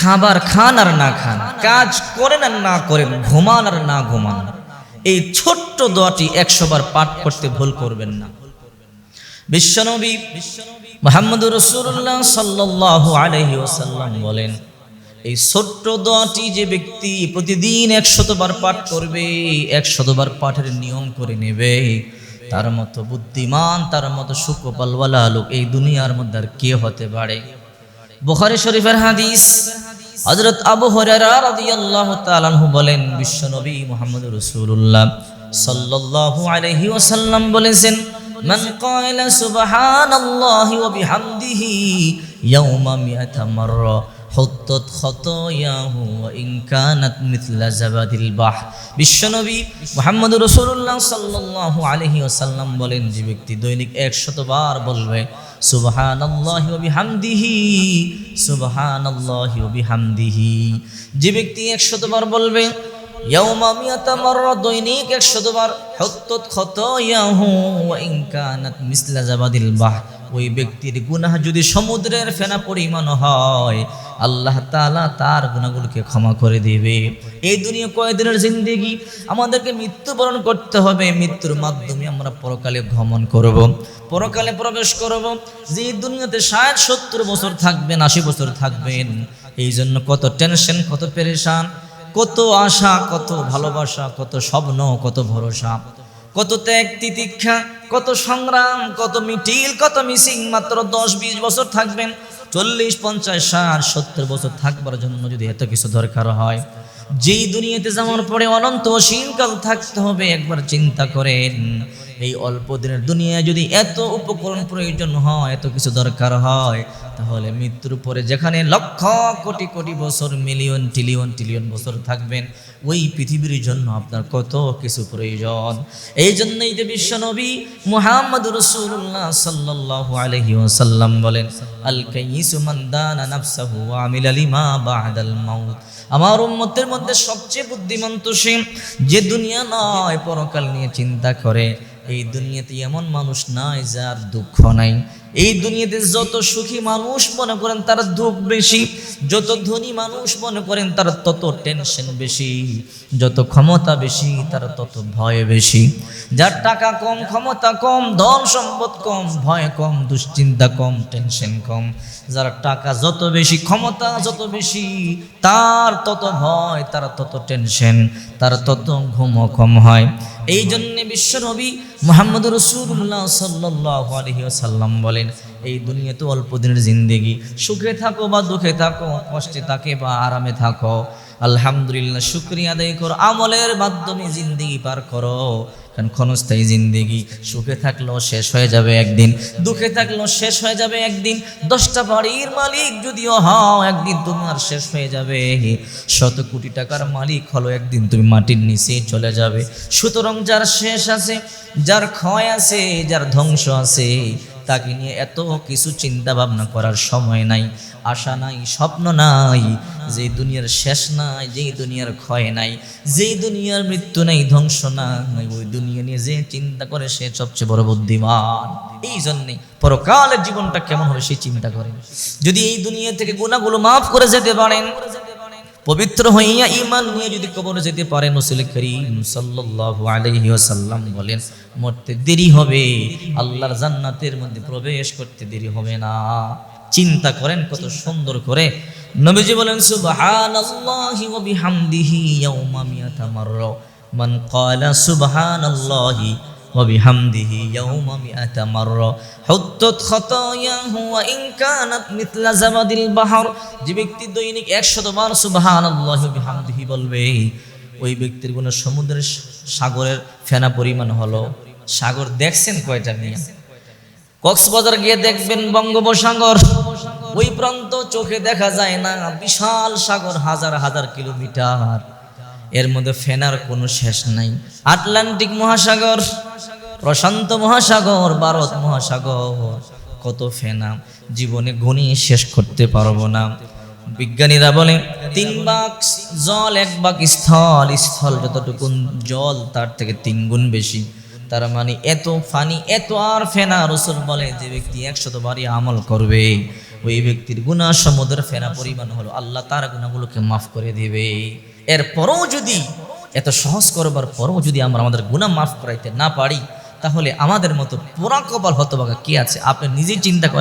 খাবার খান আর না খান, কাজ করেন আর না করেন, ঘুমান আর না ঘুমান। এই ছোট্ট দোয়াটি একশো বার পাঠ করতে ভুল করবেন না। বিশ্বনবী মোহাম্মদ রসুল্লাহ সাল্লাহ আলহি ওসাল্লাম বলেন, এই ছোট্ট দোয়াটি যে ব্যক্তি প্রতিদিন একশতবার পাঠ করবে একশতবার পাঠের নিয়ম করে নেবে, তার মতো বুদ্ধিমান, তার মতো সুকপালওয়ালা লোক এই দুনিয়ার মধ্যে আর কে হতে পারে? বুখারী শরীফের হাদিস। হযরত আবু হুরায়রা রাদিয়াল্লাহু তাআলা আনহু বলেন বিশ্বনবী মুহাম্মদ রাসূলুল্লাহ সাল্লাল্লাহু আলাইহি ওয়াসাল্লাম বলেছেন, মান ক্বালা সুবহানাল্লাহি ওয়া বিহামদিহি ইয়াউমা মিআতা মাররা হুত্তত খতায়াহু ইন কানাত মিথলা জাবাদিল বাহ। বিশ্বনবী মুহাম্মদ রাসূলুল্লাহ সাল্লাল্লাহু আলাইহি ওয়াসাল্লাম বলেন, যে ব্যক্তি দৈনিক 100 বার বলবে, সুবহানাল্লাহি ওয়া বিহামদিহি, সুবহানাল্লাহি ওয়া বিহামদিহি। যে ব্যক্তি 100 বার বলবে, ইয়াউমা মিয়াতা মাররা দৈনিক 100 বার হুত্তত খতায়াহু ওয়া ইন কানাত মিসলা জাবাদিল বাহ। ওই ব্যক্তির গুনাহ যদি সমুদ্রের ফেনা পরিমাণ হয়, আল্লাহ তালা তার গুনাহগুলোকে ক্ষমা করে দিবে। এই দুনিয়া কয়দিনের জিন্দেগি? আমাদেরকে মৃত্যুবরণ করতে হবে। মৃত্যুর মাধ্যমে আমরা পরকালে ভ্রমণ করব, পরকালে প্রবেশ করব। যে দুনিয়াতে ষাট, সত্তর বছর থাকবেন, আশি বছর থাকবেন, এই জন্য কত টেনশন, কত পেরেশান, কত আশা, কত ভালোবাসা, কত স্বপ্ন, কত ভরসা। কত ত্যাগ তিতিক্ষা, কত সংগ্রাম, কত মিটিল, কত মিসিং, মাত্র দশ বিশ বছর থাকবেন। চল্লিশ, পঞ্চাশ, ষাট, সত্তর বছর থাকবার জন্য যদি এত কিছু দরকার হয়। যেই দুনিয়াতে যেমন পরে অনন্ত অসীমকাল থাকতে হবে, একবার চিন্তা করেন। এই অল্প দিনের দুনিয়ায় যদি এত উপকরণ প্রয়োজন হয়, এত কিছু দরকার হয়, তাহলে মৃত্যুর পরে যেখানে লক্ষ কোটি কোটি বছর, মিলিয়ন ট্রিলিয়ন ট্রিলিয়ন বছর থাকবেন, ওই পৃথিবীর জন্য আপনার কত কিছু প্রয়োজন। এই জন্যই যে বিশ্বনবী মুহাম্মদ রসুল্লাহ সাল্লাহ আলহি ওসাল্লাম বলেন, আল কাইসু মান দানা নাফসাহু আমিলা লিমা বাদাল মাউত। আমার উম্মতের মধ্যে সবচেয়ে বুদ্ধিমন্ত সে, যে দুনিয়া নয়, পরকাল নিয়ে চিন্তা করে। এই দুনিয়াতে এমন মানুষ নাই যার দুঃখ নাই। এই দুনিয়াতে যত সুখী মানুষ মনে করেন তার দুঃখ বেশি, যত ধনী মানুষ মনে করেন তার তত টেনশন বেশি, যত ক্ষমতা বেশি তার তত ভয় বেশি। যার টাকা কম, ক্ষমতা কম, ধন সম্পদ কম, ভয় কম, দুশ্চিন্তা কম টেনশন কম। যার টাকা যত বেশি, ক্ষমতা যত বেশি, তার তত ভয়, তার তত টেনশন তার তত ঘুমও কম হয়। এই জন্যে বিশ্বনবী মোহাম্মদ রসুল্লাহ সাল্লাহ আলহিসাল্লাম বলেন এই দুনিয়া তো অল্প দিনের জিন্দেগি। সুখে থাকো বা দুঃখে থাকো, কষ্টে থাকে বা আরামে থাকো। আলহামদুলিল্লাহ, শুক্রিয়া আদায় করো। আমলের মাধ্যমে জিন্দেগি পার করো। কারণ ক্ষণস্থায়ী জিন্দেগি সুখে থাকলেও শেষ হয়ে যাবে একদিন, দুঃখে থাকলেও শেষ হয়ে যাবে একদিন। দশটা বাড়ির মালিক যদিও হও, একদিন তোমার শেষ হয়ে যাবে। শত কোটি টাকার মালিক হলো একদিন তুমি মাটির নিচে চলে যাবে। সুতরাং যার শেষ আছে, যার ক্ষয় আছে, যার ধ্বংস আছে তাকে নিয়ে এত কিছু চিন্তা ভাবনা করার সময় নাই, আশা নাই, স্বপ্ন নাই যে দুনিয়ার শেষ নাই, যেই দুনিয়ার ক্ষয় নাই, যেই দুনিয়ার মৃত্যু নাই, ধ্বংস নাই, ওই দুনিয়া নিয়ে যে চিন্তা করে সে সবচেয়ে বড় বুদ্ধিমান। এই জন্যে পরকালের জীবনটা কেমন হবে সেই চিন্তা করেন। যদি এই দুনিয়া থেকে গুণাগুলো মাফ করে যেতে পারেন পবিত্র হইয়া ইমান নিয়ে যদি কবরে যেতে পারেন রসুল করিম সাল্লাল্লাহু আলাইহি ওয়াসাল্লাম বলেন, মরতে দেরি হবে। আল্লাহর জান্নাতের মধ্যে প্রবেশ করতে দেরি হবে না। চিন্তা করেন কত সুন্দর করে। নবীজি বলেন, সুবহানাল্লাহি ওয়া বিহামদিহি ইয়াউমা মিয়াতা মাররা। মান ক্বালা সুবহানাল্লাহি وبحمده يوم مئة مرة حطت خطاياه وإن كانت مثل زبد البحر যে ব্যক্তি দৈনিক একশত বার সুবহানাল্লাহি ওয়া বিহামদিহি বলবে ওই ব্যক্তির গুণ সমুদ্রের সাগরের ফেনা পরিমাণ হলো সাগর দেখছেন কয়টা নিয়ে কক্সবাজার গিয়ে দেখবেন বঙ্গোপসাগর ওই প্রান্ত চোখে দেখা যায় না বিশাল সাগর হাজার হাজার কিলোমিটার এর মধ্যে ফেনার কোনো শেষ নাই আটলান্টিক মহাসাগর প্রশান্ত মহাসাগর, ভারত মহাসাগর। কত ফেনা, জীবনে গণিয়ে শেষ করতে পারব না। বিজ্ঞানীরা বলে, তিন বাক জল, এক বাক স্থল। স্থল যতটুকু জল, তার থেকে তিন গুণ বেশি। তার মানে এত ফানি, এত আর ফেনা, রসুল বলে, যে ব্যক্তি একশতবারই আমল করবে, ওই ব্যক্তির গুণা সমুদ্রের ফেনা পরিমাণ হলো আল্লাহ তার গুণাগুলোকে মাফ করে দেবে। এরপরও যদি, এত সহজ করবার পরও যদি আমরা আমাদের গুণা মাফ করাইতে না পারি তাহলে আমাদের মতো পুরা কপাল হতভাগা কি আছে? আপনি নিজেই চিন্তা করেন।